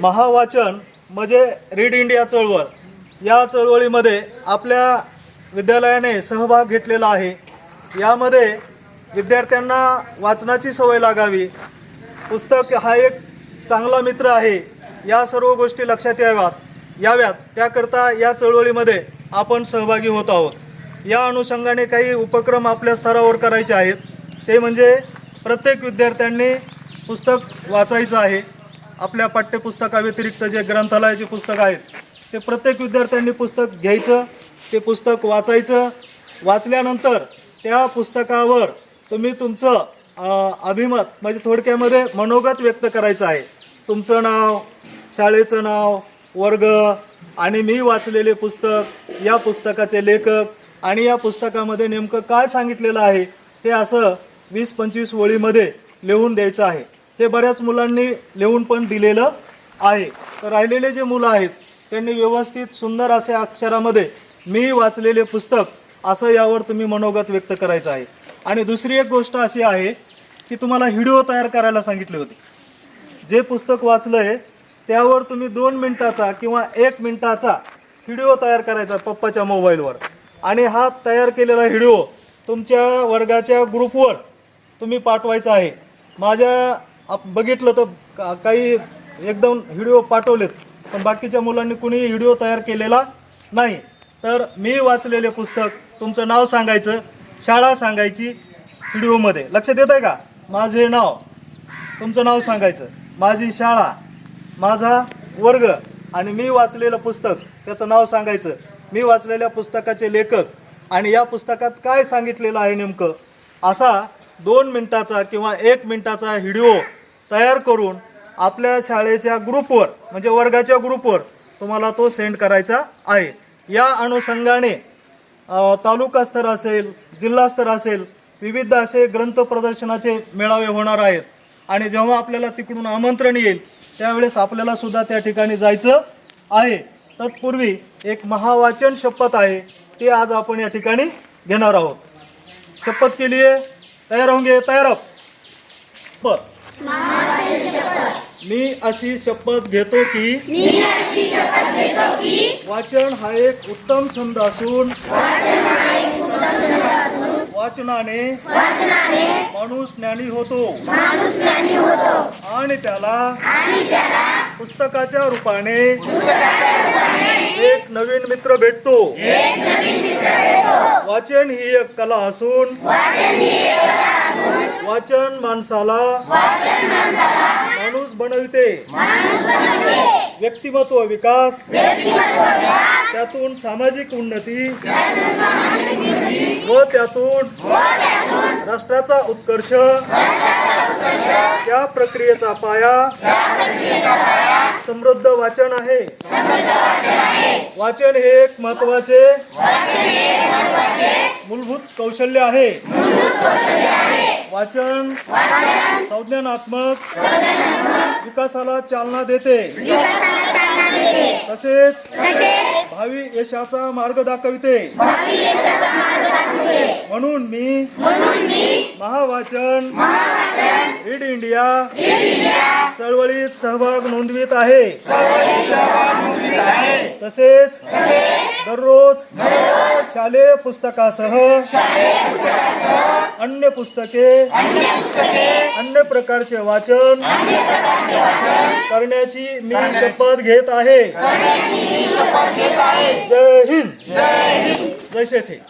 महावाचन म्हणजे read India चळवळ. या चळवळीमध्ये आपल्या विद्यालयाने सहभाग घेतलेला आहे. यामध्ये विद्यार्थ्यांना वाचनाची सवय लागावी. पुस्तक हा एक चांगला मित्र आहे. या सर्व गोष्टी लक्षात याव्यात. याव्यात. त्याकरता या चळवळीमध्ये आपण सहभागी होत आहोत. या अनुषंगाने काही उपक्रम आपल्या स्तरावर करायचे आहेत. ते म्हणजे प्रत्येक विद्यार्थ्यांनी पुस्तक वाचायचं आहे. आपल्या पाठ्यपुस्तकाव्यतिरिक्त जे ग्रंथालयाचे पुस्तक आहेत ते प्रत्येक विद्यार्थ्यांनी पुस्तक घ्यायचं ते पुस्तक वाचायचं. वाचल्यानंतर त्या पुस्तकावर तुम्ही तुमचं अभिमत म्हणजे थोडक्यामध्ये मनोगत व्यक्त करायचं आहे. तुमचं नाव शाळेचं नाव वर्ग आणि मी वाचलेले पुस्तक या पुस्तकाचे लेखक आणि या पुस्तकामध्ये नेमकं काय सांगितलेलं आहे हे असं वीस पंचवीस ओळीमध्ये लिहून द्यायचं आहे. हे बऱ्याच मुलांनी लिहून पण दिलेलं आहे. तर राहिलेले जे मुलं आहेत त्यांनी व्यवस्थित सुंदर अशा अक्षरामध्ये मी वाचलेले पुस्तक असं यावर तुम्ही मनोगत व्यक्त करायचं आहे. आणि दुसरी एक गोष्ट अशी आहे की तुम्हाला व्हिडिओ तयार करायला सांगितले होते. जे पुस्तक वाचलं आहे त्यावर तुम्ही दोन मिनटाचा किंवा एक मिनटाचा व्हिडिओ तयार करायचा पप्पाच्या मोबाईलवर. आणि हा तयार केलेला व्हिडिओ तुमच्या वर्गाच्या ग्रुपवर तुम्ही पाठवायचा आहे. माझ्या आप बघितलं तर का- काही एकदम व्हिडिओ पाठवलेत पण बाकीच्या मुलांनी कुणी व्हिडिओ तयार केलेला नाही. तर मी वाचलेले पुस्तक तुमचं नाव सांगायचं शाळा सांगायची व्हिडिओमध्ये. लक्ष देत आहे का? माझे नाव तुमचं नाव सांगायचं. माझी शाळा माझा वर्ग आणि मी वाचलेलं पुस्तक त्याचं नाव सांगायचं. मी वाचलेल्या पुस्तकाचे लेखक आणि या पुस्तकात काय सांगितलेलं आहे नेमकं? असा दोन मिनटाचा किंवा एक मिनटाचा व्हिडिओ तयार करून आपल्या शाळेच्या ग्रुपवर म्हणजे वर्गाच्या ग्रुपवर तुम्हाला तो सेंड करायचा आहे. या अनुषंगाने तालुकास्तर असेल जिल्हास्तर असेल विविध असे ग्रंथ प्रदर्शनाचे मेळावे होणार आहेत. आणि जेव्हा आपल्याला तिकडून आमंत्रण येईल त्यावेळेस आपल्याला सुद्धा त्या ठिकाणी जायचं आहे. तत्पूर्वी एक महावाचन शपथ आहे ते आज आपण या ठिकाणी घेणार आहोत. शपथ के लिए तयार होंगे तयार अप बर. मी अशी शपथ घेतो की वाचन हा एक उत्तम छंद असून वाचनाने माणूस ज्ञानी होतो. आणि त्याला पुस्तकाच्या रूपाने एक नवीन मित्र भेटतो. वाचन ही एक कला असून वाचन माणसाला माणूस बनविते. व्यक्तिमत्व विकास. त्यातून सामाजिक उन्नती. व त्यातून राष्ट्राचा उत्कर्ष. त्या प्रक्रियेचा पाया. समृद्ध वाचन आहे. वाचन हे एक महत्त्वाचे मूलभूत कौशल्य आहे. वाचन संज्ञानात्मक विकासाला चालना देते. तसेच भावी यशाचा मार्ग दाखविते. म्हणून मी महावाचन रीड इंडिया चळवळीत सहभाग नोंदवित आहे. तसेच दररोज शालेय पुस्तकासह अन्य पुस्तके अन्य प्रकारचे वाचन करण्याची मी शपथ घेत आहे. जय हिंद. जय शेथे